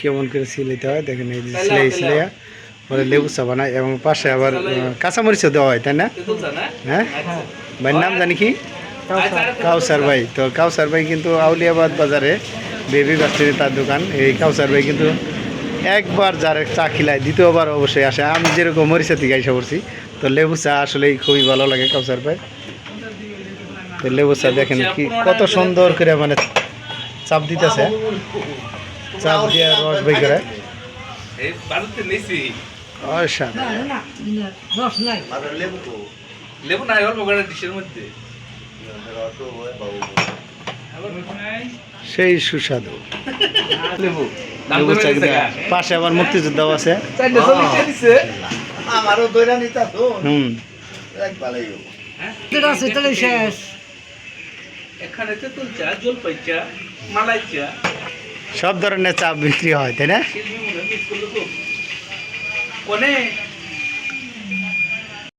কেমন করে সিলাইতে হয়? দেখেন এই যে সিলাই সিলাইয়া পরে লেবু চা বানায় এবং পাশে আবার কাঁচামরিচও দেওয়া হয় তাই না? হ্যাঁ? ভাইয়ের নাম জানি কি? কাউসার। ভাই। তো কাউসার ভাই কিন্তু আউলিয়াবাদ বাজারে বেবি বাস্তিনি তার দোকান। এই কাউসার ভাই কিন্তু একবার যার চা খিলায় দ্বিতীয়বার অবশ্যই আসে। আমি যেরকম মরিচা থেকে এসে পড়ছি তো লেবু চা আসলেই খুবই ভালো লাগে কাউসার ভাই। তো লেবু চা দেখেন কি কত সুন্দর করে মানে চাপ দিতেছে। চাপ দিয়ে রস বই করে। এই বাড়িতে নিছি। অসাধারণ রস নাই। লেবু নাই অল্প করে ডিশের মধ্যে। সেই সুস্বাদু। লেবু। পাশে আবার মুক্তিযোদ্ধাও আছে। আমারও দইরা নিতা তো। হুম। এক ভালোই হব। যেটা আছে তাহলে শেষ। এখানে তেঁতুল চা জলপাই চা মালাই চা। সব ধরনের চাপ বিক্রি হয় তাই না?